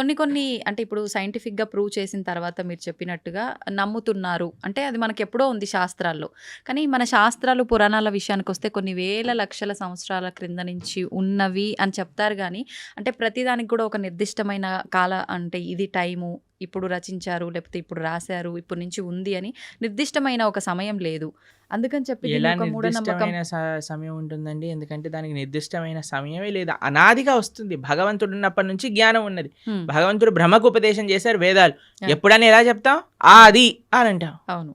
కొన్ని కొన్ని అంటే ఇప్పుడు సైంటిఫిక్‌గా ప్రూవ్ చేసిన తర్వాత మీరు చెప్పినట్టుగా నమ్ముతున్నారు. అంటే అది మనకెప్పుడో ఉంది శాస్త్రాల్లో. కానీ మన శాస్త్రాలు, పురాణాల విషయానికి వస్తే కొన్ని వేల లక్షల సంవత్సరాల క్రింద నుంచి ఉన్నవి అని చెప్తారు కానీ అంటే ప్రతిదానికి కూడా ఒక నిర్దిష్టమైన కాల అంటే ఇది టైము, ఇప్పుడు రచించారు, లేకపోతే ఇప్పుడు రాశారు, ఇప్పటి నుంచి ఉంది అని నిర్దిష్టమైన ఒక సమయం లేదు. అందుకని చెప్పి నిర్దిష్టమైన సమయం ఉంటుందండి? ఎందుకంటే దానికి నిర్దిష్టమైన సమయమే లేదు. అనాదిగా వస్తుంది. భగవంతుడు ఉన్నప్పటి నుంచి జ్ఞానం ఉన్నది. భగవంతుడు బ్రహ్మకు ఉపదేశం చేశారు వేదాలు. ఎప్పుడని ఎలా చెప్తాం? ఆది అని అంటాం. అవును.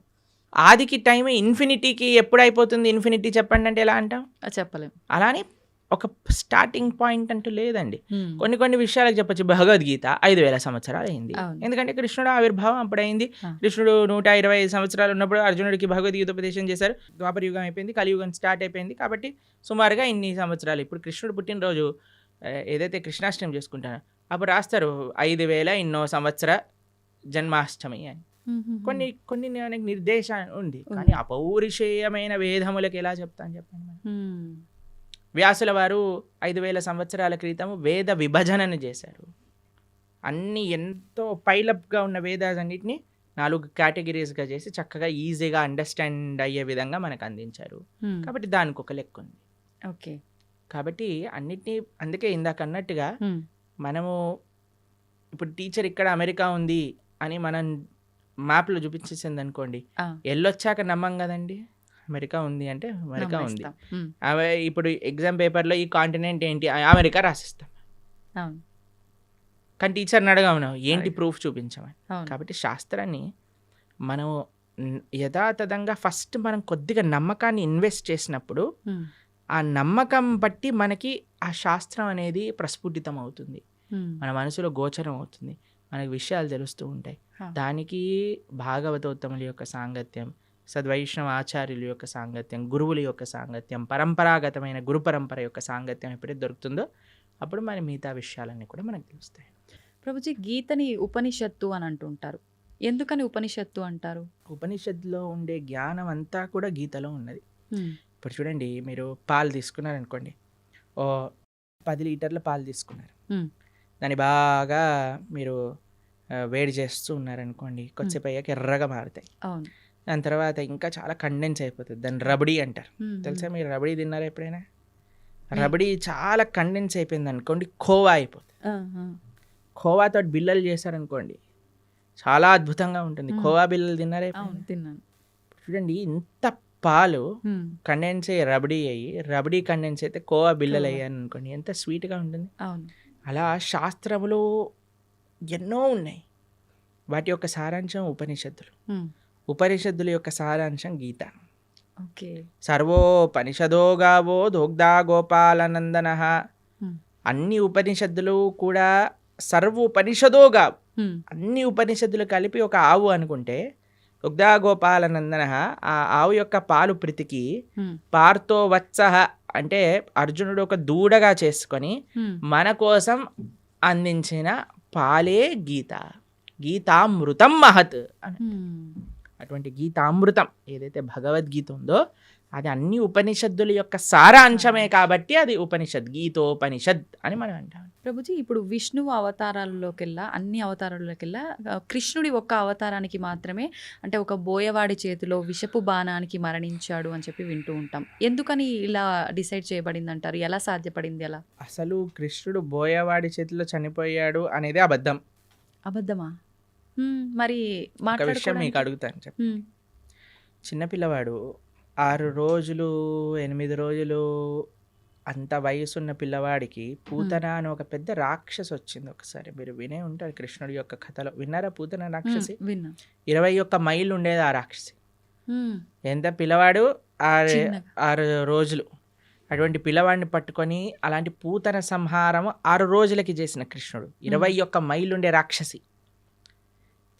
ఆదికి టైమ్ ఇన్ఫినిటీకి ఎప్పుడైపోతుంది ఇన్ఫినిటీ చెప్పండి అంటే ఎలా అంటాం? ఆ! చెప్పలేం. అలానే ఒక స్టార్టింగ్ పాయింట్ అంటూ లేదండి. కొన్ని కొన్ని విషయాలకు చెప్పొచ్చు. భగవద్గీత 5000 సంవత్సరాలు అయింది. ఎందుకంటే కృష్ణుడు ఆవిర్భావం అప్పుడైంది. కృష్ణుడు 125 సంవత్సరాలు ఉన్నప్పుడు అర్జునుడికి భగవద్గీత ఉపదేశం చేశారు. ద్వాపర యుగం అయిపోయింది. కలియుగం స్టార్ట్ అయిపోయింది. కాబట్టి సుమారుగా ఇన్ని సంవత్సరాలు. ఇప్పుడు కృష్ణుడు పుట్టినరోజు ఏదైతే కృష్ణాష్టమి చేసుకుంటారో అప్పుడు రాస్తారు 5000 ఇన్నో సంవత్సర జన్మాష్టమి అని. కొన్ని కొన్ని నిర్దేశం ఉంది. కానీ. అపౌరుషేయమైన వేదములకు ఎలా చెప్తాం చెప్పండి. వ్యాసుల వారు 5000 సంవత్సరాల క్రితం వేద విభజనను చేశారు. అన్ని ఎంతో పైలప్‌గా ఉన్న వేదాలన్నిటిని 4 కేటగరీస్‌గా చేసి చక్కగా ఈజీగా అండర్‌స్టాండ్ అయ్యే విధంగా మనకు అందించారు. కాబట్టి దానికొక లెక్క ఉంది. ఓకే. కాబట్టి అన్నిటిని అందుకే ఇందాక అన్నట్టుగా. మనము ఇప్పుడు టీచర్ ఇక్కడ అమెరికా ఉంది అని మనం మ్యాప్‌లో చూపించేసిందనుకోండి. ఆ! ఎళ్ళొచ్చాక నమ్మం గదండీ! అమెరికా ఉంది అంటే అమెరికా ఉంది. అవే ఇప్పుడు ఎగ్జామ్ పేపర్‌లో ఈ కాంటినెంట్ ఏంటి? అమెరికా రాసేస్తాం. కానీ టీచర్‌ని అడగము. ఏంటి. ప్రూఫ్ చూపించమని. కాబట్టి శాస్త్రాన్ని మనం యథాతథంగా ఫస్ట్ మనం కొద్దిగా నమ్మకాన్ని ఇన్వెస్ట్ చేసినప్పుడు. ఆ నమ్మకం బట్టి మనకి ఆ శాస్త్రం అనేది ప్రస్ఫుటితం అవుతుంది. మన మనసులో గోచరం అవుతుంది. మనకు విషయాలు తెలుస్తూ ఉంటాయి. దానికి భాగవతోత్తముల యొక్క సాంగత్యం, సద్వైష్ణవ ఆచార్యుల యొక్క సాంగత్యం, గురువుల యొక్క సాంగత్యం, పరంపరాగతమైన గురు పరంపర యొక్క సాంగత్యం ఎప్పుడైతే దొరుకుతుందో అప్పుడు మన మిగతా విషయాలన్నీ కూడా మనకు తెలుస్తాయి. ప్రభుజీ గీతని ఉపనిషత్తు అని అంటుంటారు. ఎందుకని ఉపనిషత్తు అంటారు? ఉపనిషత్తులో ఉండే జ్ఞానం అంతా కూడా గీతలో ఉన్నది. ఇప్పుడు చూడండి మీరు పాలు తీసుకున్నారనుకోండి. ఓ 10 లీటర్ల పాలు తీసుకున్నారు. దాన్ని బాగా మీరు వేడి చేస్తూ ఉన్నారనుకోండి. కొద్దిసేపు అయ్యాక ఎర్రగా మారుతాయి. అవును. దాని తర్వాత ఇంకా చాలా కండెన్స్ అయిపోతది. దాన్ని రబడీ అంటారు. తెలుసా. మీరు రబడీ తిన్నారా ఎప్పుడైనా? రబడీ చాలా కండెన్స్ అయిపోయిందనుకోండి కోవా అయిపోతది. ఆ! ఆ! కోవాతోటి బిళ్ళలు చేశారనుకోండి. చాలా అద్భుతంగా ఉంటుంది. కోవా బిళ్ళలు తిన్నారా? తిన్నాను. చూడండి ఇంత పాలు. కండెన్స్ అయ్యి రబడీ అయ్యి, రబడీ కండెన్స్ అయితే కోవా బిళ్ళలు కోవా. అయ్యాయనుకోండి. ఎంత స్వీట్‌గా ఉంటుంది. అలా శాస్త్రములు ఎన్నో ఉన్నాయి. వాటి యొక్క సారాంశం ఉపనిషత్తులు. హ్మ్. ఉపనిషత్తుల యొక్క సారాంశం గీత. ఓకే. సర్వోపనిషదో గావో దోగ్ధా గోపాలనందనః. అన్ని ఉపనిషత్తులు కూడా సర్వోపనిషదో గావ్ హ్మ్. అన్ని ఉపనిషత్తులు కలిపి ఒక ఆవు అనుకుంటే దుగ్ధా గోపాలనందనః ఆ ఆవు యొక్క పాలు ప్రీతికి హ్మ్. పార్థో వత్సః అంటే అర్జునుడు ఒక దూడగా చేసుకొని. మన కోసం అందించిన పాలే గీత. గీతామృతం మహత్. అటువంటి గీతామృతం ఏదైతే భగవద్గీత ఉందో అది అన్ని ఉపనిషత్తుల యొక్క సారాంశమే కాబట్టి అది ఉపనిషత్ గీతోపనిషద్ అని మనం అంటాం. ప్రభుజీ ఇప్పుడు విష్ణువు అవతారాల్లోకెల్లా అన్ని అవతారాల్లోకెల్లా కృష్ణుడి ఒక్క అవతారానికి మాత్రమే అంటే ఒక బోయవాడి చేతిలో విషపు బాణానికి మరణించాడు అని చెప్పి వింటూ ఉంటాం. ఎందుకని ఇలా డిసైడ్ చేయబడిందంటారు? ఎలా సాధ్యపడింది అలా? అసలు కృష్ణుడు బోయవాడి చేతిలో చనిపోయాడు అనేది అబద్ధం. అబద్ధమా? మరి ఒక విషయం మీకు అడుగుతాను చెప్పండి. హ్మ్. చిన్న పిల్లవాడు 6 రోజులు, 8 రోజులు అంత వయసున్న పిల్లవాడికి హ్మ్. పూతన అని ఒక పెద్ద రాక్షసి వచ్చింది ఒకసారి. మీరు వినే ఉంటారు కృష్ణుడి యొక్క కథలో. విన్నారా పూతన. రాక్షసి? విన్నా. 21 మైళ్ళు ఉండేది ఆ రాక్షసి. ఎంత పిల్లవాడు ఆరు. 6 రోజులు. అటువంటి పిల్లవాడిని పట్టుకొని అలాంటి పూతన సంహారం 6 రోజులకి చేసిన కృష్ణుడు. హ్మ్. 21 మైళ్ళుండే రాక్షసి.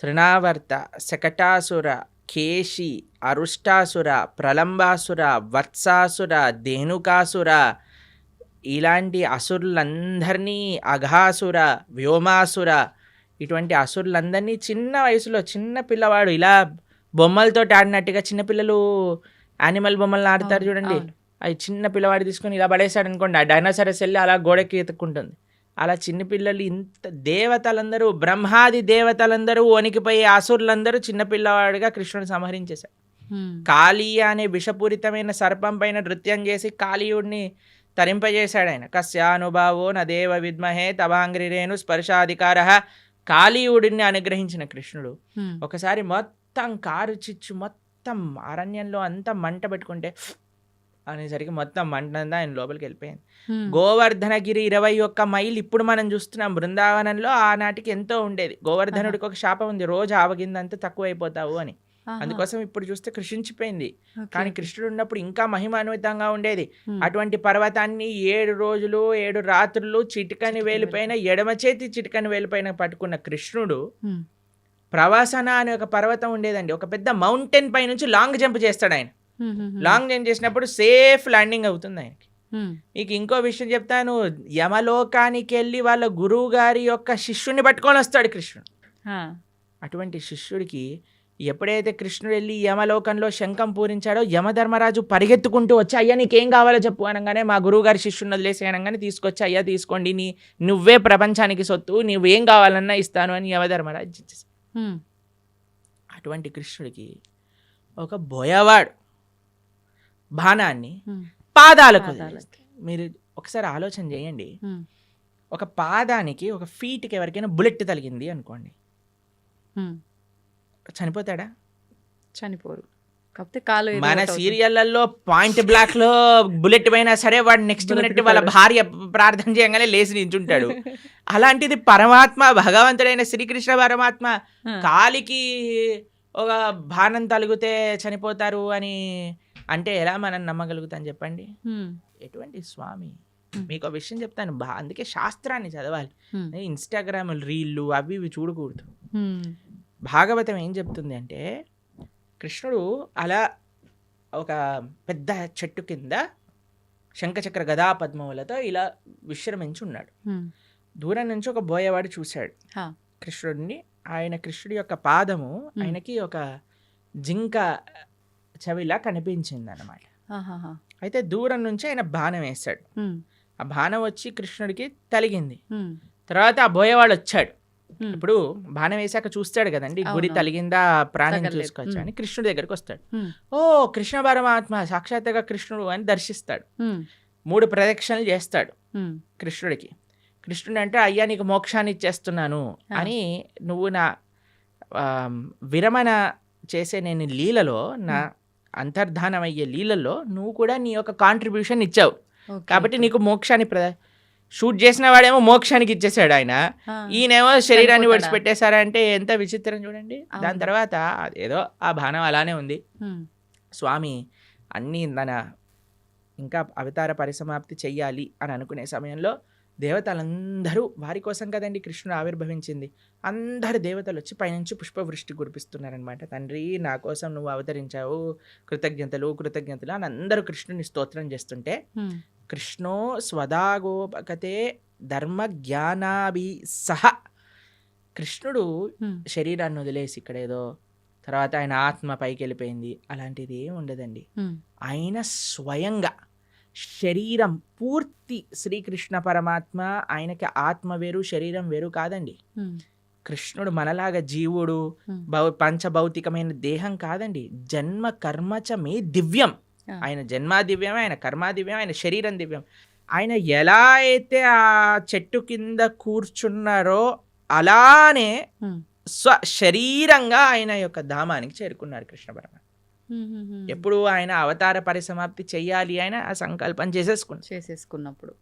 తృణావర్త, శకటాసుర, కేశి, అరుష్టాసుర, ప్రలంబాసుర, వత్సాసుర, ధేనుకాసుర ఇలాంటి అసురులందరినీ అఘాసుర, వ్యోమాసుర ఇటువంటి అసురులందరినీ చిన్న వయసులో చిన్న పిల్లవాడు ఇలా బొమ్మలతోటి ఆడినట్టుగా చిన్న పిల్లలు యానిమల్ బొమ్మలను ఆడతారు. చూడండి. అవి చిన్న పిల్లవాడు తీసుకొని ఇలా పడేసాడు అనుకోండి. ఆ డైనోసారస్ వెళ్ళి అలా గోడకి ఎతుక్కుంటుంది. అలా చిన్నపిల్లలు ఇంత దేవతలందరూ బ్రహ్మాది దేవతలందరూ వణికిపోయి అసురులందరూ చిన్నపిల్లవాడిగా కృష్ణుడు సంహరించేశారు హ్మ్. కాళీయ అనే విషపూరితమైన సర్పం పైన నృత్యం చేసి కాళీయుడిని తరింపజేశాడు ఆయన కస్యానుభావో నదేవ విద్మహే తవాంగ్రిరేణు స్పర్శాధికార కాళీయుడిని అనుగ్రహించిన కృష్ణుడు. ఒకసారి మొత్తం కారు చిచ్చు మొత్తం అరణ్యంలో అంతా మంట పెట్టుకుంటే అనేసరికి మొత్తం మంట అంతా ఆయన లోపలికి వెళ్ళిపోయింది. గోవర్ధనగిరి ఇరవై ఒక్క మైల్ ఇప్పుడు మనం చూస్తున్నాం బృందావనంలో ఆనాటికి ఎంతో ఉండేది గోవర్ధనుడికి ఒక శాపం ఉంది రోజు ఆవగిందంతా తక్కువ అయిపోతావు అని. అందుకోసం ఇప్పుడు చూస్తే కృషించిపోయింది కానీ. కృష్ణుడు ఉన్నప్పుడు ఇంకా మహిమాన్వితంగా ఉండేది. అటువంటి పర్వతాన్ని ఏడు రోజులు ఏడు రాత్రులు చిటికని వేలిపైన ఎడమ చేతి చిటికని వేలిపైన పట్టుకున్న కృష్ణుడు. ప్రవాసన అనే ఒక పర్వతం ఉండేదండి ఒక పెద్ద మౌంటైన్ పై నుంచి లాంగ్ జంప్ చేస్తాడు ఆయన. లాంగ్ జంప్ చేసినప్పుడు సేఫ్ ల్యాండింగ్ అవుతుంది ఆయనకి. మీకు ఇంకో విషయం చెప్తాను యమలోకానికి వెళ్ళి వాళ్ళ గురువు గారి యొక్క శిష్యుని పట్టుకొని వస్తాడు కృష్ణుడు. అటువంటి శిష్యుడికి ఎప్పుడైతే కృష్ణుడు వెళ్ళి యమలోకంలో శంఖం పూరించాడో యమధర్మరాజు పరిగెత్తుకుంటూ వచ్చి అయ్యా నీకేం కావాలో చెప్పు అనగానే మా గురువుగారి శిష్యుని వదిలేసి అనగానే తీసుకొచ్చి అయ్యా తీసుకోండి నీ నువ్వే ప్రపంచానికి సొత్తు నువ్వేం కావాలన్నా ఇస్తాను అని యమధర్మరాజు. అటువంటి కృష్ణుడికి ఒక బోయవాడు బాణాన్ని. పాదాలకు. మీరు ఒకసారి ఆలోచన చేయండి. ఒక పాదానికి ఒక ఫీట్కి ఎవరికైనా బుల్లెట్ తగిలింది అనుకోండి. చనిపోతాడా చనిపోరు కాకపోతే మన. సీరియళ్ళలో పాయింట్ బ్లాక్లో బుల్లెట్ పోయినా సరే వాడు నెక్స్ట్ మినిట్ వాళ్ళ. భార్య ప్రార్థన చేయగానే లేచి నించుంటాడు అలాంటిది పరమాత్మ భగవంతుడైన శ్రీకృష్ణ పరమాత్మ. కాలికి ఒక బాణం తలిగితే చనిపోతారు అని అంటే ఎలా మనం నమ్మగలుగుతాం చెప్పండి. ఎటువంటి స్వామి. మీకు ఒక విషయం చెప్తాను బా అందుకే శాస్త్రాన్ని చదవాలి. ఇన్స్టాగ్రామ్ రీళ్ళు అవి ఇవి చూడకూడదు. భాగవతం ఏం చెప్తుంది అంటే కృష్ణుడు అలా ఒక పెద్ద చెట్టు కింద శంఖచక్ర గదా పద్మములతో ఇలా విశ్రమించి ఉన్నాడు. దూరం నుంచి ఒక బోయవాడు చూశాడు. కృష్ణుడిని ఆయన కృష్ణుడి యొక్క పాదము ఆయనకి ఒక జింక చెవిలా కనిపించింది అనమాట. అయితే దూరం నుంచి ఆయన బాణం వేశాడు. ఆ బాణం వచ్చి కృష్ణుడికి తలిగింది. తర్వాత ఆ బోయవాడు వచ్చాడు. ఇప్పుడు బాణం వేశాక చూస్తాడు కదండి గురి అవునవును. తలిగిందా ప్రాణం. చూసుకోవచ్చు. అని కృష్ణుడి దగ్గరకు వస్తాడు. ఓ కృష్ణ పరమాత్మ సాక్షాత్తుగా కృష్ణుడు అని దర్శిస్తాడు. మూడు ప్రదక్షిణలు చేస్తాడు. కృష్ణుడికి కృష్ణుడు అంటే అయ్యా నీకు మోక్షాన్ని ఇచ్చేస్తున్నాను. అని నువ్వు నా విరమణ చేసే నేను లీలలో నా అంతర్ధానం అయ్యే లీలలో నువ్వు కూడా నీ యొక్క కాంట్రిబ్యూషన్ ఇచ్చావు కాబట్టి. నీకు మోక్షాన్ని ప్ర షూట్ చేసిన వాడేమో మోక్షానికి ఇచ్చేసాడు ఆయన. ఈయనేమో శరీరాన్ని చనిపోతాడా? విడిచిపెట్టేశారంటే ఎంత విచిత్రం చూడండి దాని. తర్వాత ఏదో ఆ బాణం అలానే ఉంది. స్వామి అన్నీ తన ఇంకా అవతార పరిసమాప్తి చెయ్యాలి అని అనుకునే సమయంలో దేవతలందరూ వారి కోసం కదండి కృష్ణుడు ఆవిర్భవించింది అందరు దేవతలు వచ్చి పైనుంచి పుష్పవృష్టి కురిపిస్తున్నారనమాట తండ్రి నా కోసం నువ్వు అవతరించావు కృతజ్ఞతలు కృతజ్ఞతలు అని అందరూ కృష్ణుని స్తోత్రం చేస్తుంటే. కృష్ణో స్వదాగోపకతే ధర్మ జ్ఞానాభి సహ కృష్ణుడు. శరీరాన్ని వదిలేసి ఇక్కడ ఏదో తర్వాత ఆయన ఆత్మ పైకి వెళ్ళిపోయింది అలాంటిది ఏం ఉండదండి. ఆయన స్వయంగా శరీరం పూర్తి శ్రీకృష్ణ పరమాత్మ ఆయనకి ఆత్మ వేరు శరీరం వేరు కాదండి. కృష్ణుడు మనలాగా జీవుడు. భౌ పంచభౌతికమైన దేహం కాదండి జన్మ కర్మచ మే దివ్యం. ఆయన జన్మ దివ్యం ఆయన కర్మ దివ్యం ఆయన శరీరం దివ్యం ఆయన ఎలా అయితే ఆ చెట్టు కింద కూర్చున్నారో అలానే. స్వ శరీరంగా ఆయన యొక్క ధామానికి చేరుకున్నారు కృష్ణ పరమాత్మ. ఎప్పుడు ఆయన అవతార పరిసమాప్తి చెయ్యాలి ఆయన ఆ సంకల్పం చేసేసుకున్నారు చేసేసుకున్నప్పుడు.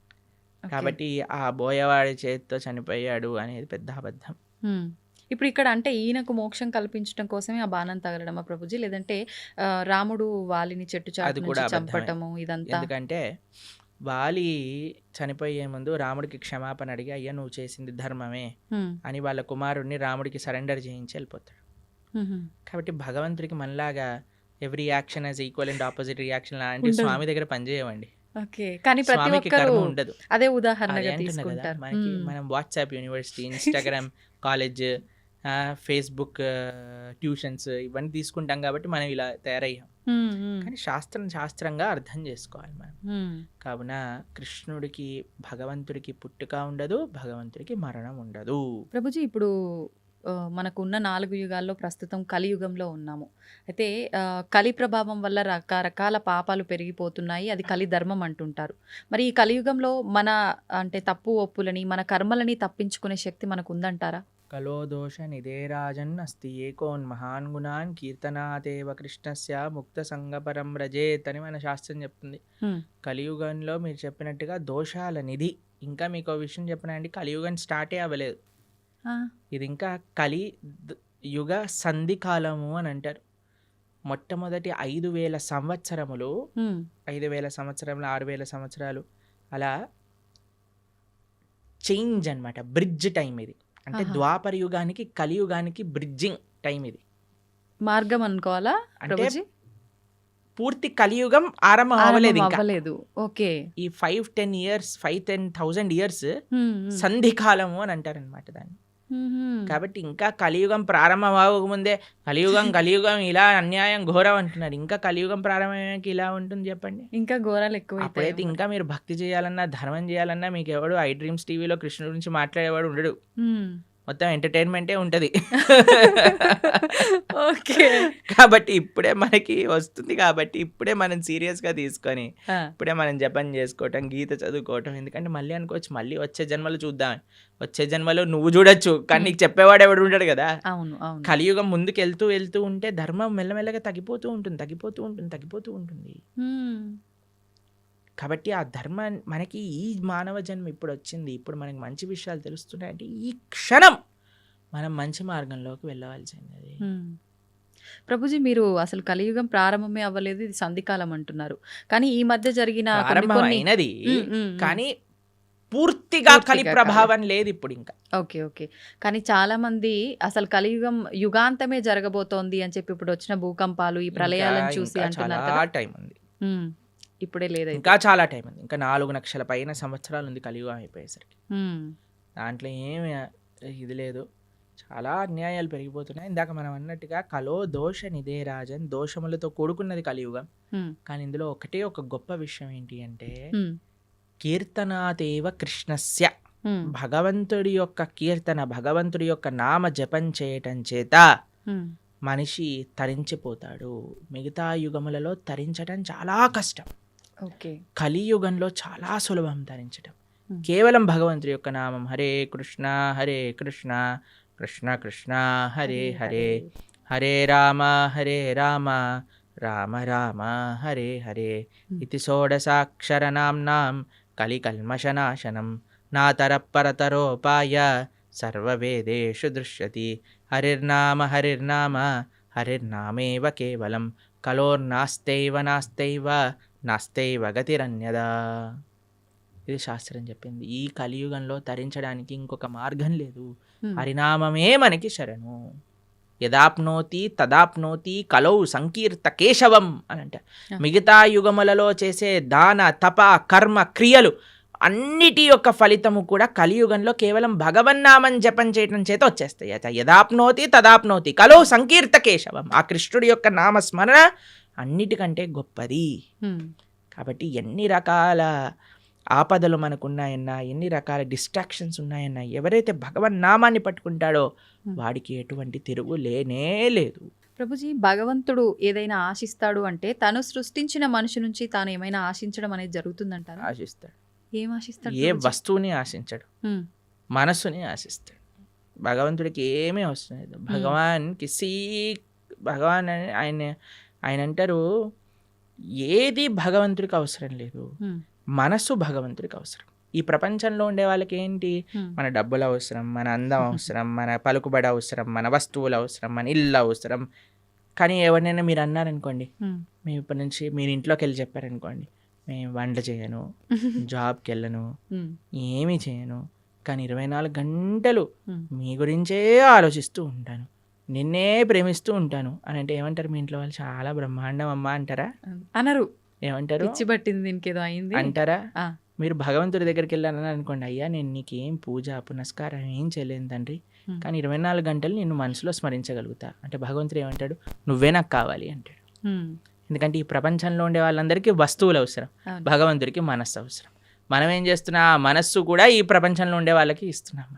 కాబట్టి ఆ బోయవాడి చేతితో చనిపోయాడు అనేది పెద్ద అబద్ధం. ఇప్పుడు ఇక్కడ అంటే ఈయనకు మోక్షం కల్పించడం కోసమే ఆ బాణం తగలడమా ప్రభుజీ లేదంటే రాముడు వాలిని చెట్టు చాటు. చంపటము ఇదంతా ఎందుకంటే వాలి చనిపోయే ముందు రాముడికి క్షమాపణ అడిగి అయ్యా నువ్వు చేసింది ధర్మమే. అని వాళ్ళ కుమారుడిని రాముడికి సరెండర్ చేయించి వెళ్ళిపోతాడు. కాబట్టి భగవంతుడికి మనలాగా every action as equal and opposite reaction లాంటి. స్వామి దగ్గర పనిచేయవండి ఓకే కానీ ప్రతి ఒక్కరు ఉండదు అదే ఉదాహరణగా తీసుకుంటారు మనకి. మనం WhatsApp university Instagram college Facebook tuitions ఇవన్నీ తీసుకుంటాం కాబట్టి మనం ఇలా తయారయ్యాం. కానీ శాస్త్రం శాస్త్రంగా అర్థం చేసుకోవాలి మనం. కావున కృష్ణుడికి భగవంతుడికి పుట్టుక ఉండదు భగవంతుడికి మరణం ఉండదు ప్రభుజీ ఇప్పుడు మనకున్న 4 యుగాల్లో ప్రస్తుతం కలియుగంలో ఉన్నాము. అయితే కలి ప్రభావం వల్ల రకరకాల పాపాలు పెరిగిపోతున్నాయి. అది కలి ధర్మం అంటుంటారు. మరి ఈ కలియుగంలో మన అంటే తప్పు ఒప్పులని, మన కర్మలని తప్పించుకునే శక్తి మనకుందంటారా? కలో దోష నిధేరాజన్ అస్తి ఏకోన్ మహాన్ గుణాన్ కీర్తనాదేవ కృష్ణస్య ముక్త సంగపరం రజేత్ అని మన శాస్త్రం చెప్తుంది. కలియుగంలో మీరు చెప్పినట్టుగా దోషాల నిధి ఇంకా మీకు విషయం చెప్పనండి కలియుగం స్టార్టే అవ్వలేదు! ఇది ఇంకా కలి యుగ సంధి కాలము అని అంటారు మొట్టమొదటి ఐదు వేల సంవత్సరములు. ఐదు వేల సంవత్సరములు ఆరు వేల సంవత్సరాలు అలా చేంజ్ అన్నమాట బ్రిడ్జ్ టైం ఇది అంటే. ద్వాపర యుగానికి కలియుగానికి బ్రిడ్జింగ్ టైం ఇది మార్గం అనుకోవాలా అంటే? పూర్తి కలియుగం ఆరంభం అవ్వలేదు అవ్వలేదు. ఓకే. ఈ five ten years five ten thousand years. సంధి కాలము అని అంటారనమాట దాన్ని. కాబట్టి ఇంకా కలియుగం ప్రారంభం అవ్వకముందే కలియుగం కలియుగం ఇలా అన్యాయం ఘోరం అంటున్నారు ఇంకా కలియుగం ప్రారంభమయ్యాక ఇలా ఉంటుంది చెప్పండి ఇంకా ఘోరాలు అప్పుడైతే ఎక్కువైతాయేమో. ఇంకా మీరు భక్తి చేయాలన్నా ధర్మం చేయాలన్నా మీకు ఎవడు ఐ డ్రీమ్స్ టీవీలో కృష్ణుడి గురించి మాట్లాడేవాడు ఉండడు. మొత్తం ఎంటర్టైన్మెంటే ఉంటుంది ఓకే. కాబట్టి ఇప్పుడే మనకి వస్తుంది కాబట్టి ఇప్పుడే మనం సీరియస్గా తీసుకొని! ఇప్పుడే మనం జపం చేసుకోవటం గీత చదువుకోవటం ఎందుకంటే మళ్ళీ అనుకోవచ్చు మళ్ళీ వచ్చే జన్మలో చూద్దాం వచ్చే జన్మలో నువ్వు చూడొచ్చు కానీ నీకు చెప్పేవాడు ఎవడు ఉంటాడు కదా అవును. కలియుగం ముందుకు వెళ్తూ వెళ్తూ ఉంటే ధర్మం మెల్లమెల్లగా తగ్గిపోతూ ఉంటుంది తగ్గిపోతూ ఉంటుంది తగ్గిపోతూ ఉంటుంది. కాబట్టి ఆ ధర్మం మనకి ఈ మానవ జన్మ ఇప్పుడు వచ్చింది ఇప్పుడు మనకి మంచి విషయాలు తెలుస్తున్నాయంటే ఈ క్షణం మనం మంచి మార్గంలోకి వెళ్ళవలసింది. ప్రభుజీ మీరు అసలు కలియుగం ప్రారంభమే అవ్వలేదు. ఇది సంధికాలం అంటున్నారు. కానీ ఈ మధ్య జరిగిన కొన్ని ప్రారంభం కొన్ని అయినది హ్మ్. హ్మ్. హ్మ్. కానీ పూర్తిగా కలి ప్రభావం లేదు ఇప్పుడు ఇంకా ఓకే. ఓకే. కానీ చాలా మంది అసలు కలియుగం యుగాంతమే జరగబోతోంది అని చెప్పి ఇప్పుడు వచ్చిన భూకంపాలు, ఈ ప్రళయాలను చూసి అంటున్నారు! టైం ఉంది. ఇప్పుడే లేదైతే. ఇంకా చాలా టైం ఉంది ఇంకా నాలుగు లక్షల పైన సంవత్సరాలు ఉంది కలియుగం అయిపోయేసరికి. దాంట్లో ఏమి ఇది లేదు చాలా అన్యాయాలు పెరిగిపోతున్నాయి ఇందాక మనం అన్నట్టుగా కలో దోష నిదే రాజన్ దోషములతో కూడుకున్నది కలియుగం. కానీ ఇందులో ఒకటే ఒక గొప్ప విషయం ఏంటి అంటే. కీర్తనాదేవ కృష్ణస్య. భగవంతుడి యొక్క కీర్తన భగవంతుడి యొక్క నామ జపం చేయటం చేత. మనిషి తరించిపోతాడు మిగతా యుగములలో తరించటం చాలా కష్టం. కలియుగంలో చాలా సులభం Hmm. కేవలం భగవంతుడి యొక్క నామం హరే కృష్ణ హరే కృష్ణ కృష్ణ కృష్ణ హరే హరే హరే రామ హరే రామ రామ రామ హరే హరే. ఇది షోడసాక్షరనాంనాం కలికల్మషనాశనం నాతరపరతరోపాయ సర్వవేదేషు దృశ్యతి. హరిర్నామ హరిర్నామ హరిర్నామేవ కేవలం కలోర్నాస్తైవ నాస్తైవ నాస్తైవ గతిరన్యదా. ఇది శాస్త్రం చెప్పింది. ఈ కలియుగంలో తరించడానికి ఇంకొక మార్గం లేదు. హరినామమే మనకి శరణు. యదాప్నోతి తదాప్నోతి కలౌ సంకీర్త కేశవం అని అంట. మిగతా యుగములలో చేసే దాన తప కర్మ క్రియలు అన్నిటి యొక్క ఫలితము కూడా కలియుగంలో కేవలం భగవన్నామం జపం చేయటం చేత వచ్చేస్తాయి. యత యదాప్నోతి తదాప్నోతి కలౌ సంకీర్త కేశవం. ఆ కృష్ణుడి యొక్క నామస్మరణ అన్నిటికంటే గొప్పది. కాబట్టి ఎన్ని రకాల ఆపదలు మనకు ఉన్నాయన్నా ఎన్ని రకాల డిస్ట్రాక్షన్స్ ఉన్నాయన్నా ఎవరైతే భగవన్ నామాన్ని పట్టుకుంటాడో. వాడికి ఎటువంటి తిరుగు లేనే లేదు ప్రభుజీ భగవంతుడు ఏదైనా ఆశిస్తాడు అంటే తను సృష్టించిన మనిషి నుంచి తాను ఏమైనా ఆశించడం అనేది జరుగుతుందంటారా? ఆశిస్తాడు ఏం ఆశిస్తాడు ఏ? వస్తువుని ఆశించడు. మనస్సుని ఆశిస్తాడు భగవంతుడికి ఏమీ అవసరం లేదు భగవాన్ కిసి భగవాన్ ఆయన ఆయన అంటారు ఏది భగవంతుడికి అవసరం లేదు. మనస్సు భగవంతుడికి అవసరం ఈ ప్రపంచంలో ఉండే వాళ్ళకి ఏంటి. మన డబ్బులు అవసరం మన అందం అవసరం మన పలుకుబడి అవసరం మన వస్తువులు అవసరం మన ఇల్లు అవసరం కానీ ఎవరినైనా మీరు అన్నారనుకోండి. మేము ఇప్పటి నుంచి మీరు ఇంట్లోకి వెళ్ళి చెప్పారనుకోండి మేము వంట చేయను జాబ్కి వెళ్ళను. ఏమీ చేయను కానీ ఇరవై నాలుగు గంటలు. మీ గురించే ఆలోచిస్తూ ఉంటాను నిన్నే ప్రేమిస్తూ ఉంటాను. అని అంటే ఏమంటారు మీ ఇంట్లో వాళ్ళు? చాలా బ్రహ్మాండం అమ్మా అంటారా? అనరు. ఏమంటారు? పిచ్చి పట్టింది దీనికి ఏదో అయింది. అంటారా. మీరు భగవంతుడి దగ్గరికి వెళ్ళాలని అనుకోండి. అయ్యా నేను నీకేం పూజ పునస్కారం ఏం చేయలేను తండ్రి. కానీ ఇరవై నాలుగు గంటలు నేను మనసులో స్మరించగలుగుతా. అంటే భగవంతుడు ఏమంటాడు? నువ్వే నాకు కావాలి అంటాడు. ఎందుకంటే ఈ ప్రపంచంలో ఉండే వాళ్ళందరికీ వస్తువులు అవసరం. భగవంతుడికి మనస్సు అవసరం. మనం ఏం చేస్తున్నా? ఆ మనస్సు కూడా ఈ ప్రపంచంలో ఉండే వాళ్ళకి ఇస్తున్నాం.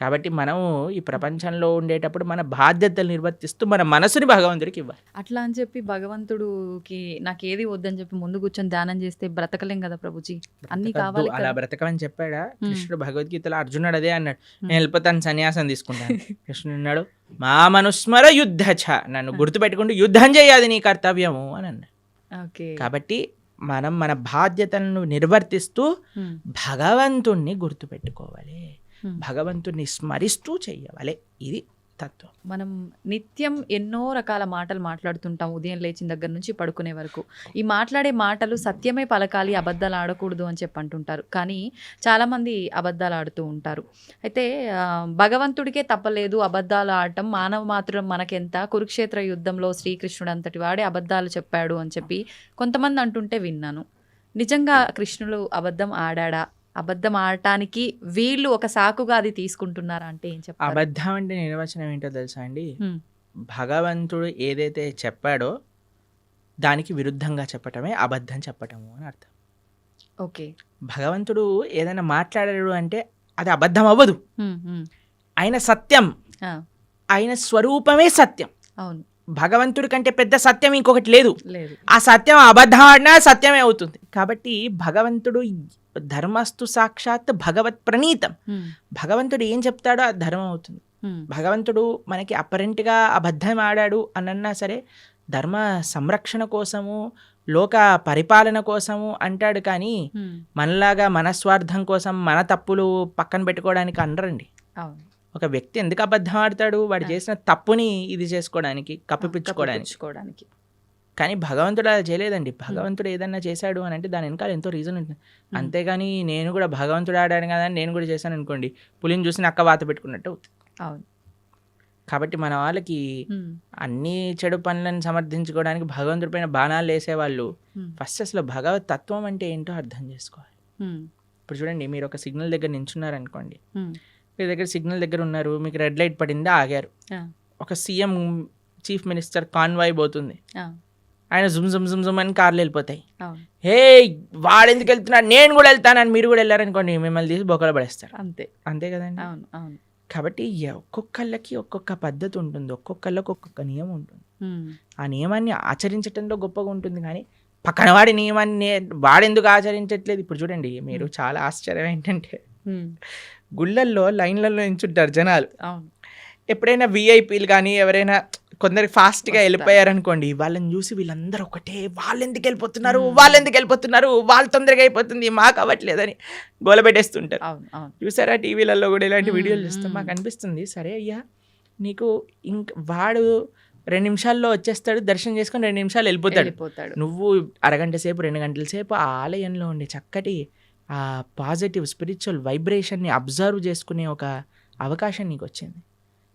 కాబట్టి మనము ఈ ప్రపంచంలో ఉండేటప్పుడు మన బాధ్యతలు నిర్వర్తిస్తూ మన మనసుని భగవంతుడికి ఇవ్వాలి అట్లా అని చెప్పి భగవంతుడికి నాకు ఏది వద్దని చెప్పి ముందు కూర్చొని ధ్యానం చేస్తే బ్రతకలేం కదా ప్రభుజీ అన్నీ కావాలి అలా. బ్రతకమని చెప్పాడా. కృష్ణుడు భగవద్గీతలో అర్జునుడు అదే అన్నాడు. నేను వెళ్ళిపోతాను సన్యాసం తీసుకుంటాను కృష్ణుడు అన్నాడు మా మనుస్మర యుద్ధ ఛ నన్ను. గుర్తుపెట్టుకుంటూ యుద్ధం చేయాలి నీ కర్తవ్యము అని అన్నాడు ఓకే కాబట్టి మనం మన బాధ్యతలను నిర్వర్తిస్తూ. భగవంతుణ్ణి గుర్తుపెట్టుకోవాలి హ్మ్. భగవంతుణ్ణి స్మరిస్తూ చెయ్యవాలి. ఇది తత్వం. మనం నిత్యం ఎన్నో రకాల మాటలు మాట్లాడుతుంటాం ఉదయం లేచిన దగ్గర నుంచి పడుకునే వరకు. ఈ మాట్లాడే మాటలు సత్యమే పలకాలి అబద్ధాలు ఆడకూడదు అని చెప్పి అంటుంటారు. కానీ చాలామంది అబద్ధాలు ఆడుతూ ఉంటారు. అయితే భగవంతుడికే తప్పలేదు అబద్ధాలు ఆడటం. మానవ మాత్రం మనకెంత? కురుక్షేత్ర యుద్ధంలో శ్రీకృష్ణుడు అంతటి వాడే అబద్ధాలు చెప్పాడు అని చెప్పి కొంతమంది అంటుంటే విన్నాను. నిజంగా కృష్ణుడు అబద్ధం ఆడాడా? అబద్ధం ఆడటానికి వీళ్ళు ఒక సాకుగా అది తీసుకుంటున్నారా అంటే ఏం చెప్తారు? అబద్ధం అంటే నిర్వచనం ఏంటో తెలుసా అండి. భగవంతుడు ఏదైతే చెప్పాడో దానికి విరుద్ధంగా చెప్పటమే అబద్ధం చెప్పటము అని అర్థం. ఓకే. భగవంతుడు ఏదైనా మాట్లాడాడు అంటే అది అబద్ధం అవ్వదు. ఆయన సత్యం. ఆయన స్వరూపమే సత్యం. అవును. భగవంతుడి కంటే పెద్ద సత్యం ఇంకొకటి లేదు. ఆ సత్యం అబద్ధం ఆడినా సత్యమే అవుతుంది. కాబట్టి భగవంతుడు ధర్మస్తు సాక్షాత్ భగవత్ ప్రణీతం. భగవంతుడు ఏం చెప్తాడో అది ధర్మం అవుతుంది. భగవంతుడు మనకి అపరెంట్గా అబద్ధం ఆడాడు అనన్నా సరే ధర్మ సంరక్షణ కోసము లోక పరిపాలన కోసము అంటాడు కానీ. మనలాగా మన స్వార్థం కోసం మన తప్పులు పక్కన పెట్టుకోవడానికి అనరండి. అవును. ఒక వ్యక్తి ఎందుకు అబద్ధం ఆడతాడు? వాడు చేసిన తప్పుని ఇది చేసుకోవడానికి కప్పిపుచ్చుకోవడానికి. కప్పిపుచ్చుకోవడానికి. కానీ భగవంతుడు అలా చేయలేదండి. భగవంతుడు ఏదన్నా చేశాడు అని అంటే దాని వెనకాల ఎంతో రీజన్ ఉంటుంది. అంతేగాని నేను కూడా భగవంతుడు ఆడాను కదా నేను కూడా చేశాను అనుకోండి పులిని చూసి నక్క వాత పెట్టుకున్నట్టు అవుతుంది. అవును. కాబట్టి మన వాళ్ళకి అన్ని చెడు పనులను సమర్థించుకోవడానికి భగవంతుడి పైన బాణాలు వేసేవాళ్ళు ఫస్ట్ అసలు భగవత్ తత్వం అంటే ఏంటో అర్థం చేసుకోవాలి. ఇప్పుడు చూడండి మీరు ఒక సిగ్నల్ దగ్గర నించున్నారనుకోండి. మీ దగ్గర సిగ్నల్ దగ్గర ఉన్నారు మీకు రెడ్ లైట్ పడిందా? ఆగారు. ఒక సీఎం చీఫ్ మినిస్టర్ కాన్వాయ్ పోతుంది. ఆయన జుమ్ జుమ్ జుమ్ జుమ్ అని కార్లు వెళ్ళిపోతాయి. హే వాడెందుకు వెళ్తున్నాడు? నేను కూడా వెళ్తానని మీరు కూడా వెళ్ళారనుకోండి మిమ్మల్ని తీసి బొక్కలు పడేస్తారు. అంతే. అంతే కదండి. అవును అవును. కాబట్టి ఒక్కొక్కళ్ళకి ఒక్కొక్క పద్ధతి ఉంటుంది. ఒక్కొక్కళ్ళకి ఒక్కొక్క నియమం ఉంటుంది. ఆ నియమాన్ని ఆచరించడంలో గొప్పగా ఉంటుంది కానీ పక్కన వాడి నియమాన్ని వాడెందుకు ఆచరించట్లేదు? ఇప్పుడు చూడండి మీరు చాలా ఆశ్చర్యం ఏంటంటే. గుళ్ళల్లో లైన్లలో నించుంటారు జనాలు. ఎప్పుడైనా విఐపీలు కానీ ఎవరైనా కొందరు ఫాస్ట్గా వస్తారు. వెళ్ళిపోయారనుకోండి వాళ్ళని చూసి వీళ్ళందరూ ఒకటే వాళ్ళు ఎందుకు వెళ్ళిపోతున్నారు. వాళ్ళు ఎందుకు వెళ్ళిపోతున్నారు? వాళ్ళు తొందరగా అయిపోతుంది మాకు అవ్వట్లేదని గోలబెట్టేస్తుంటారు చూసారా టీవీలలో కూడా ఇలాంటి వీడియోలు చూస్తాం. మాకు అనిపిస్తుంది సరే అయ్యా నీకు ఇంక వాడు రెండు నిమిషాల్లో వచ్చేస్తాడు దర్శనం చేసుకొని రెండు నిమిషాలు వెళ్ళిపోతాడు. వెళ్ళిపోతాడు. నువ్వు అరగంట సేపు రెండు గంటల సేపు ఆ ఆలయంలో ఉండే చక్కటి ఆ పాజిటివ్ స్పిరిచువల్ వైబ్రేషన్ని అబ్జర్వ్ చేసుకునే ఒక అవకాశం నీకు వచ్చింది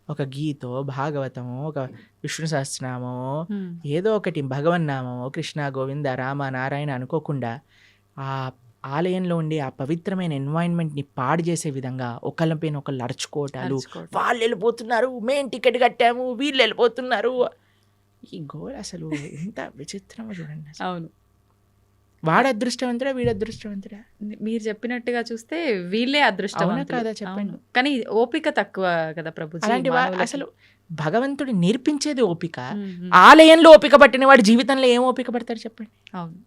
ఒక గీతో భాగవతమో ఒక విష్ణు సహస్రనామమో హ్మ్, ఏదో ఒకటి భగవన్నామమో కృష్ణ గోవింద రామ నారాయణ అనుకోకుండా ఆ ఆలయంలో ఉండే ఆ పవిత్రమైన ఎన్వైరన్మెంట్ని పాడు చేసే విధంగా ఒకళ్ళపైన ఒకళ్ళు అరుచుకోవటాలు అరుచుకోవటం. వాళ్ళు వెళ్ళిపోతున్నారు మేము టికెట్ కట్టాము వీళ్ళు వెళ్ళిపోతున్నారు ఈ గోల్ అసలు ఎంత విచిత్రమో చూడండి. అవును వాడు అదృష్టవంతుడా వీడు అదృష్టవంతుడా? మీరు చెప్పినట్టుగా చూస్తే వీళ్ళే అదృష్టవంతులు. కాదా? చెప్పండి. కానీ ఓపిక తక్కువ కదా ప్రభుజీ అలాంటి. అసలు భగవంతుడు నేర్పించేది ఓపిక. ఆలయంలో ఓపిక పట్టిన వాడు జీవితంలో ఏం ఓపిక పడతాడు చెప్పండి? అవును.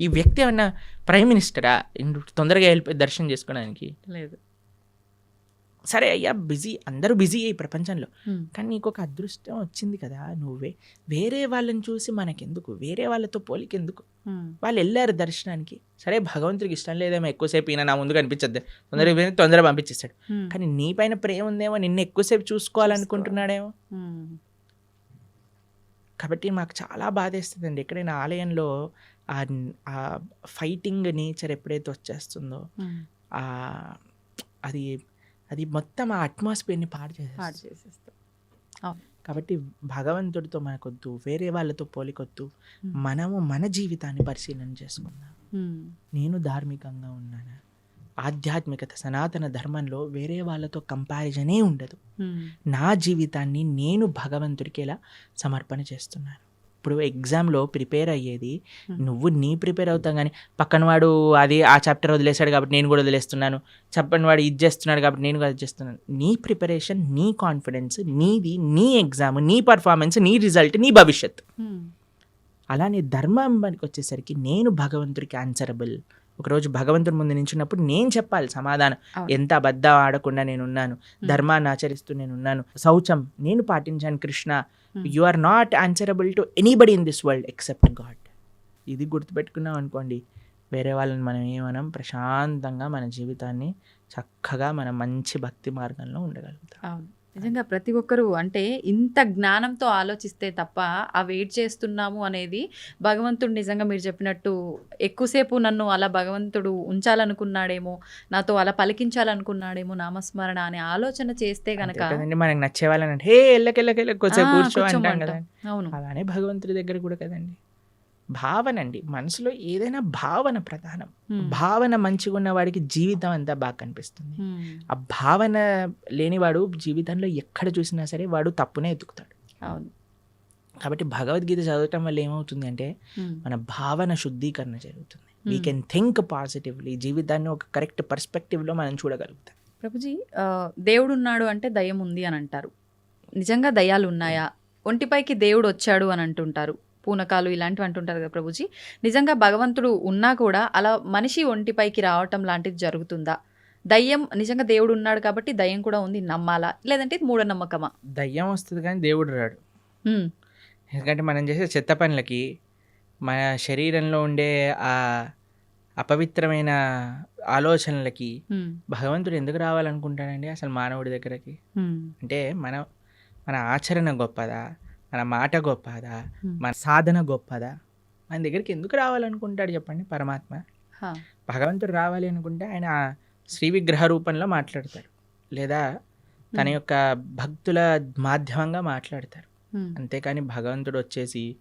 ఈ వ్యక్తి ఏమన్నా ప్రైమ్ మినిస్టరా? తొందరగా వెళ్ళిపోయి దర్శనం చేసుకోవడానికి? లేదు. సరే అయ్యా బిజీ అందరూ బిజీ ఈ ప్రపంచంలో. కానీ నీకు ఒక అదృష్టం వచ్చింది కదా నువ్వే. వేరే వాళ్ళని చూసి మనకెందుకు? వేరే వాళ్ళతో పోలికెందుకు? వాళ్ళు వెళ్ళారు దర్శనానికి. సరే భగవంతుడికి ఇష్టం లేదేమో ఎక్కువసేపు ఈయన నా ముందు కనిపించద్దు తొందరగా తొందరగా పంపించేస్తాడు. కానీ నీ పైన ప్రేమ ఉందేమో నిన్ను ఎక్కువసేపు చూసుకోవాలనుకుంటున్నాడేమో. కాబట్టి మాకు చాలా బాధేస్తుందండి. ఎక్కడైనా ఆలయంలో ఆ ఫైటింగ్ నేచర్ ఎప్పుడైతే వచ్చేస్తుందో అది అది మొత్తం ఆ అట్మాస్ఫియర్ని పాడు పాడు చేసేస్తాం కాబట్టి భగవంతుడితో మనకొద్దు వేరే వాళ్ళతో పోలికొద్దు. మనము మన జీవితాన్ని పరిశీలన చేసుకుందాం. నేను ధార్మికంగా ఉన్నానా? ఆధ్యాత్మికత సనాతన ధర్మంలో వేరే వాళ్ళతో కంపారిజనే ఉండదు. నా జీవితాన్ని నేను భగవంతుడికి ఎలా సమర్పణ చేస్తున్నాను? ఇప్పుడు ఎగ్జామ్లో ప్రిపేర్ అయ్యేది Hmm. నువ్వు నీ ప్రిపేర్ అవుతావు కానీ పక్కన వాడు అది ఆ చాప్టర్ వదిలేశాడు కాబట్టి నేను కూడా వదిలేస్తున్నాను చెప్పని వాడు ఇది చేస్తున్నాడు కాబట్టి నేను కూడా చేస్తున్నాను నీ ప్రిపరేషన్ నీ కాన్ఫిడెన్స్ నీది నీ ఎగ్జామ్ నీ పర్ఫార్మెన్స్ నీ రిజల్ట్ నీ భవిష్యత్ హ్మ్. అలానే ధర్మానికి వచ్చేసరికి నేను భగవంతుడికి ఆన్సరబుల్ ఒకరోజు భగవంతుడి ముందు నించున్నప్పుడు నేను చెప్పాలి సమాధానం. ఎంత అబద్ధ ఆడకుండా నేను ఉన్నాను ధర్మాన్ని ఆచరిస్తూ నేను ఉన్నాను శౌచం నేను పాటించాను Krishna Hmm. You are not answerable to anybody in this world except God ఇది గుర్తుపెట్టుకున్నాం అనుకోండి. వేరే వాళ్ళని మనం ఏమనం ప్రశాంతంగా మన జీవితాన్ని చక్కగా మన మంచి భక్తి మార్గంలో ఉండగలుగుతాం. నిజంగా ప్రతి ఒక్కరూ అంటే ఇంత జ్ఞానంతో ఆలోచిస్తే తప్ప ఆ వెయిట్ చేస్తున్నాము అనేది భగవంతుడు నిజంగా మీరు చెప్పినట్టు ఎక్కువసేపు నన్ను అలా భగవంతుడు ఉంచాలనుకున్నాడేమో నాతో అలా పలికించాలనుకున్నాడేమో నామస్మరణ అనే ఆలోచన చేస్తే గనక కదండి మనకి నచ్చే వాళ్ళని అంటే హే ఎల్లకెళ్ళకెళ్ళ కొంచెం ఆ, కూర్చో అంటాం కూర్చోమంటాం. కదా అవును. అలానే భగవంతుడి దగ్గర కూడా కదండి. భావన అండి మనసులో ఏదైనా భావన ప్రధానం. భావన మంచిగా ఉన్న వాడికి జీవితం అంతా బాగా కనిపిస్తుంది. ఆ భావన లేనివాడు జీవితంలో ఎక్కడ చూసినా సరే వాడు తప్పునే ఎత్తుకుతాడు. అవును. కాబట్టి భగవద్గీత చదవటం వల్ల ఏమవుతుంది అంటే. మన భావన శుద్ధీకరణ జరుగుతుంది. వీ. కెన్ థింక్ పాజిటివ్లీ జీవితాన్ని ఒక కరెక్ట్ పర్స్పెక్టివ్లో మనం చూడగలుగుతాం. ప్రభుజీ దేవుడు ఉన్నాడు అంటే దయ్యం ఉంది అని అంటారు. నిజంగా దయ్యాలు ఉన్నాయా ఒంటిపైకి దేవుడు వచ్చాడు అని అంటుంటారు. పూనకాలు ఇలాంటివి అంటుంటారు కదా ప్రభుజీ. నిజంగా భగవంతుడు ఉన్నా కూడా అలా మనిషి ఒంటిపైకి రావటం లాంటిది జరుగుతుందా? దయ్యం నిజంగా దేవుడు ఉన్నాడు కాబట్టి దయ్యం కూడా ఉంది నమ్మాలా? లేదంటే మూఢనమ్మకమా? దయ్యం వస్తుంది కానీ దేవుడు రాడు. ఎందుకంటే మనం చేసే చెత్త పనులకి మన శరీరంలో ఉండే ఆ అపవిత్రమైన ఆలోచనలకి. భగవంతుడు ఎందుకు రావాలనుకుంటాడండి అసలు మానవుడి దగ్గరకి. అంటే మన మన ఆచరణ గొప్పదా? మన మాట గొప్పదా. మన సాధన గొప్పదా మన దగ్గరికి ఎందుకు రావాలనుకుంటాడు చెప్పండి పరమాత్మ. భగవంతుడు రావాలి అనుకుంటే ఆయన శ్రీ విగ్రహ రూపంలో మాట్లాడతారు లేదా తన. యొక్క భక్తుల మాధ్యమంగా మాట్లాడతారు. అంతేకాని భగవంతుడు వచ్చేసి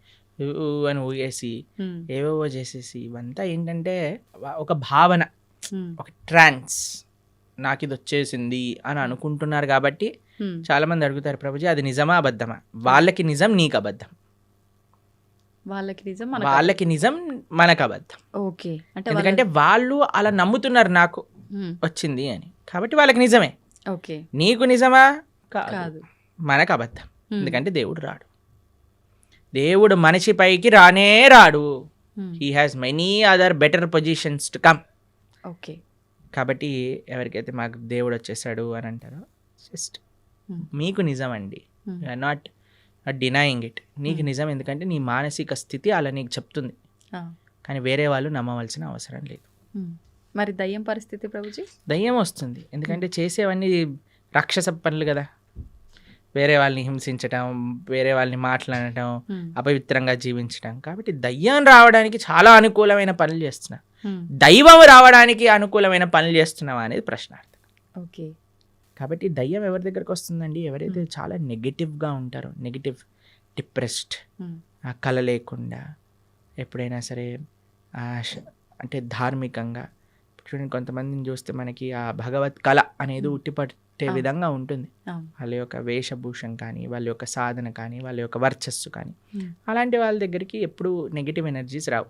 అని ఊగేసి. ఏవేవో చేసేసి ఇవంతా ఏంటంటే ఒక భావన. ఒక ట్రాన్స్ నాకు ఇది వచ్చేసింది అని అనుకుంటున్నారు కాబట్టి. చాలా మంది అడుగుతారు ప్రభుజీ అది నిజమా అబద్ధమా? వాళ్ళకి నిజం నీకు అబద్ధం. వాళ్ళకి నిజం వాళ్ళకి నిజం మనకు అబద్ధం. ఓకే. అంటే ఎందుకంటే వాళ్ళు అలా నమ్ముతున్నారు నాకు హ్మ్. వచ్చింది అని. కాబట్టి వాళ్ళకి నిజమే. ఓకే. నీకు నిజమా? కాదు. మనకు అబద్ధం. హ్మ్. ఎందుకంటే దేవుడు రాడు. దేవుడు మనిషి పైకి రానే రాడు. He has many other better positions to come okay. కాబట్టి ఎవరికైతే మాకు దేవుడు వచ్చేసాడు అని అంటారో జస్ట్ Hmm. మీకు నిజం అండి hmm. Not not denying it నీకు Hmm. నిజం ఎందుకంటే నీ మానసిక స్థితి అలా నీకు చెప్తుంది. కానీ వేరే వాళ్ళు నమ్మవలసిన అవసరం లేదు హ్మ్. మరి దయ్యం పరిస్థితి ప్రభుజీ దయ్యం వస్తుంది ఎందుకంటే చేసేవన్నీ రాక్షస పనులు కదా వేరే వాళ్ళని హింసించటం వేరే వాళ్ళని మాట్లాడటం హ్మ్. అపవిత్రంగా జీవించడం కాబట్టి దయ్యం రావడానికి చాలా అనుకూలమైన పనులు చేస్తున్నా. దైవం రావడానికి అనుకూలమైన పనులు చేస్తున్నావా అనేది ప్రశ్నార్థం ఓకే కాబట్టి దయ్యం ఎవరి దగ్గరకు వస్తుందండి ఎవరైతే చాలా నెగిటివ్గా ఉంటారో నెగిటివ్ డిప్రెస్డ్ కళ లేకుండా ఎప్పుడైనా సరే అంటే ధార్మికంగా చూడండి కొంతమందిని చూస్తే మనకి ఆ భగవత్ కళ అనేది. ఉట్టిపట్టే. విధంగా ఉంటుంది. వాళ్ళ యొక్క వేషభూషం కానీ వాళ్ళ యొక్క సాధన కానీ వాళ్ళ యొక్క వర్చస్సు కానీ. అలాంటి వాళ్ళ దగ్గరికి ఎప్పుడు నెగిటివ్ ఎనర్జీస్ రావు.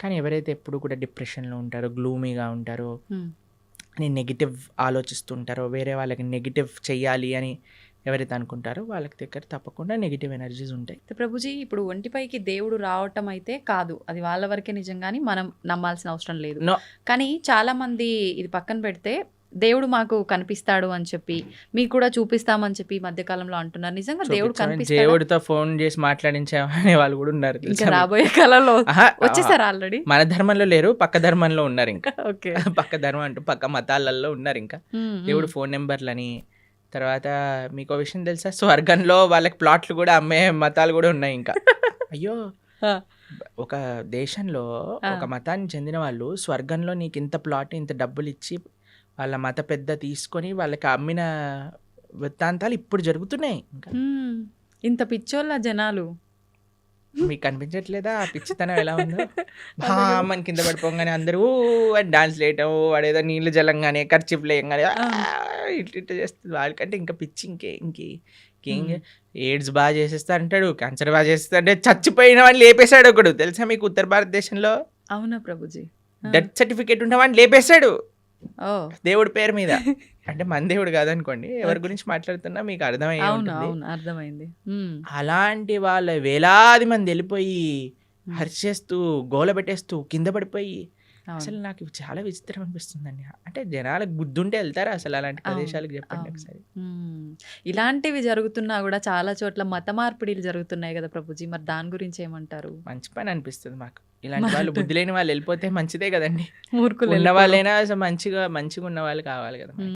కానీ ఎవరైతే ఎప్పుడు కూడా డిప్రెషన్లో ఉంటారో గ్లూమీగా ఉంటారో. అని నెగిటివ్ ఆలోచిస్తుంటారో వేరే వాళ్ళకి నెగిటివ్ చెయ్యాలి అని ఎవరైతే అనుకుంటారో వాళ్ళకి దగ్గర తప్పకుండా నెగిటివ్ ఎనర్జీస్ ఉంటాయి. ప్రభుజీ ఇప్పుడు ఒంటిపైకి దేవుడు రావటం అయితే కాదు. అది వాళ్ళ వరకే నిజంగాని మనం నమ్మాల్సిన అవసరం లేదు. కానీ చాలా మంది ఇది పక్కన పెడితే దేవుడు మాకు కనిపిస్తాడు అని చెప్పి మీకు కూడా చూపిస్తామని చెప్పి ఈ మధ్యకాలంలో అంటున్నారు. నిజంగా దేవుడు కనిపిస్తాడు? దేవుడితో ఫోన్ చేసి మాట్లాడించామనే వాళ్ళు కూడా ఉన్నారు ఇంకా? రాబోయే కాలంలో వచ్చేసారు ఆల్రెడీ? మన ధర్మంలో లేరు పక్క ధర్మంలో ఉన్నారు ఇంకా. ఓకే. పక్క ధర్మం అంటూ పక్క మతాలలో ఉన్నారు ఇంకా. దేవుడు ఫోన్ నెంబర్లని తర్వాత మీకు విషయం తెలుసా? స్వర్గంలో వాళ్ళకి ప్లాట్లు కూడా అమ్మే మతాలు కూడా ఉన్నాయి ఇంకా. అయ్యో. ఒక దేశంలో. ఒక మతానికి చెందిన వాళ్ళు స్వర్గంలో నీకు ఇంత ప్లాట్ ఇంత డబ్బులు ఇచ్చి వాళ్ళ మత పెద్ద తీసుకొని వాళ్ళకి అమ్మిన వృత్తాంతాలు ఇప్పుడు జరుగుతున్నాయి. ఇంకా ఇంత పిచ్చోళ్ళ జనాలు. మీకు కనిపించట్లేదా? ఆ పిచ్చితనం ఎలా ఉందో? మన కింద పడిపోగానే అందరూ అని డాన్స్ లేయటం వాడేదో నీళ్ళు జలంగానే ఖర్చు లేయంగానే ఇట్లా ఇట్లా చేస్తుంది వాళ్ళకంటే ఇంకా పిచ్చి ఇంకే ఇంకే మ్మ్. ఎయిడ్స్ బాగా చేసేస్తా అంటాడు క్యాన్సర్ బాగా చేస్తా అంటే చచ్చిపోయిన వాడిని లేపేశాడు ఒకడు. తెలుసా మీకు ఉత్తర భారతదేశంలో? అవునా ప్రభుజీ. డెత్ సర్టిఫికేట్ ఉన్న వాడిని లేపేశాడు. దేవుడి పేరు మీద. అంటే మన దేవుడు కాదనుకోండి ఎవరి గురించి మాట్లాడుతున్నా మీకు అర్థమైంది. ఉమ్, అలాంటి వాళ్ళ వేలాది మంది వెళ్ళిపోయి హర్షేస్తూ గోల పెట్టేస్తూ కింద పడిపోయి. అసలు నాకు చాలా విచిత్రం అనిపిస్తుందండి. అంటే జనాలకు బుద్ధుంటే వెళ్తారా అసలు అలాంటి ప్రదేశాలకు చెప్పండి. ఒకసారి? ఇలాంటివి జరుగుతున్నా కూడా చాలా చోట్ల మత మార్పిడిలు జరుగుతున్నాయి కదా ప్రభుజీ. మరి దాని గురించి ఏమంటారు? మంచి పని అనిపిస్తుంది మాకు. ఇలాంటి వాళ్ళు బుద్ధి లేని వాళ్ళు వెళ్ళిపోతే మంచిదే కదండి మూర్ఖులు ఉన్న. వాళ్ళైనా మంచిగా మంచిగా ఉన్న వాళ్ళు కావాలి కదా.